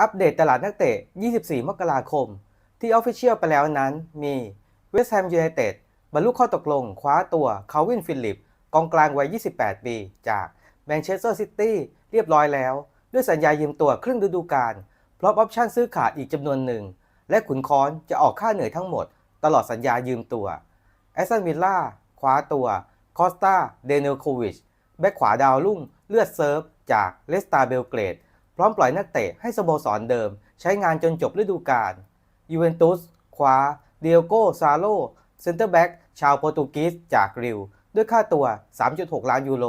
อัปเดตตลาดนักเตะ 24 มกราคม ที่ออฟฟิเชียลไปแล้วนั้น มีเวสต์แฮมยูไนเต็ดบรรลุข้อตกลง คว้าตัวคาวินฟิลิป กองกลางวัย 28 ปี จากแมนเชสเตอร์ซิตี้เรียบร้อยแล้ว ด้วยสัญญายืมตัวครึ่งฤดูกาลพร้อมออปชั่นซื้อขาดอีกจำนวนหนึ่ง และขุนค้อนจะออกค่าเหนื่อยทั้งหมด ตลอดสัญญายืมตัวแอสตันวิลล่าคว้าตัวคอสตาเดเนลโควิชแบ็คขวาดาวรุ่งเลือดเซิร์ฟจากเลสตาเบลเกรด พร้อมปล่อยนักเตะให้สโมสรเดิม ใช้งานจนจบฤดูกาลยูเวนตุสคว้าเดียโกซาโลเซนเตอร์แบ็กชาวโปรตุเกสจากริว ด้วยค่าตัว 3.6 ล้านยูโร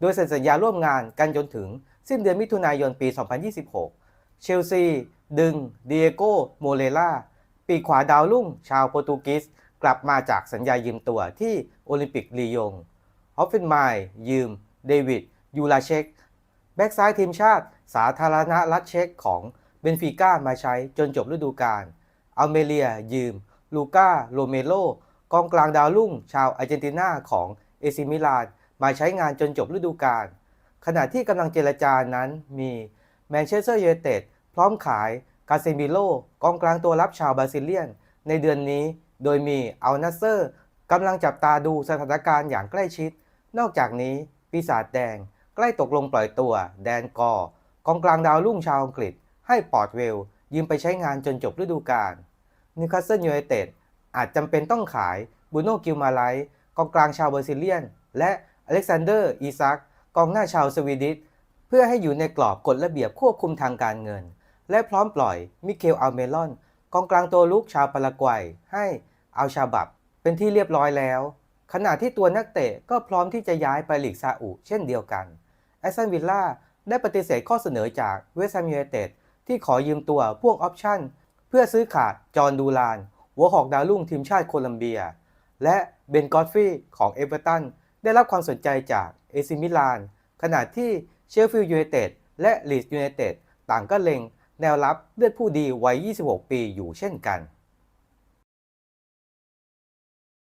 โดยเซ็นสัญญาร่วมงานกันจนถึง สิ้นเดือนมิถุนายนปี 2026 เชลซี ดึงเดียโกโมเลล่าปีขวาดาวรุ่งชาวโปรตุเกสกลับมาจากสัญญายืมตัวที่โอลิมปิกลียงฮอฟเฟนไมล์ยืม เดวิดยูลาเชก แบ็กซ้ายทีมชาติสาธารณรัฐเช็กของเบนฟิก้ามาใช้จนจบฤดูกาลอัลเมเลียยืม ลูก้าโรเมโลกองกลางดาวรุ่ง ชาวอาร์เจนตินาของเอซิมิลานมาใช้งานจนจบฤดูกาลขณะที่กำลังเจรจานั้นมีแมนเชสเตอร์ยูไนเต็ดพร้อมขายกาเซมิโลกองกลางตัวรับชาวบราซิเลียน ในเดือนนี้โดยมีอัลนัสเซอร์กำลังจับตาดูสถานการณ์อย่างใกล้ชิด นอกจากนี้ปีศาจแดง ใกล้ตกลงปล่อยตัว แดนกอร์กองกลางดาวรุ่งชาวอังกฤษ ให้ปอร์ตเวล ยืมไปใช้งานจนจบฤดูกาลนิวคาสเซิลยูไนเต็ดอาจจำเป็นต้องขายบูโนกิลมาไลกองกลางชาวเบอราซิเลียน และอเล็กซานเดอร์ อีซัก กองหน้าชาวสวีดิชเพื่อให้อยู่ในกรอบกฎระเบียบควบคุมทางการเงิน และพร้อมปล่อยมิเคลอัลเมลอน กองกลางตัวลุกชาวปารากวัยให้อัลชาบับ เป็นที่เรียบร้อยแล้ว ขณะที่ตัวนักเตะก็พร้อมที่จะย้ายไปลีกซาอุเช่นเดียวกันแอสตันวิลล่าได้ปฏิเสธข้อเสนอจากเวสต์แฮมยูไนเต็ดที่ขอยืมตัวพ่วงออปชั่น เพื่อซื้อขาดจอห์นดูลาน หัวหอกดาวรุ่งทีมชาติโคลัมเบีย และเบนกอตฟรีของเอเวอร์ตันได้รับความสนใจจากเอซิมิลาน ขณะที่เชฟฟิลด์ยูไนเต็ดและลีดส์ยูไนเต็ดต่างก็เล็งแนวรับเลือดผู้ดีวัย 26 ปีอยู่เช่นกัน